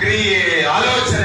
క్రియ ఆలోచన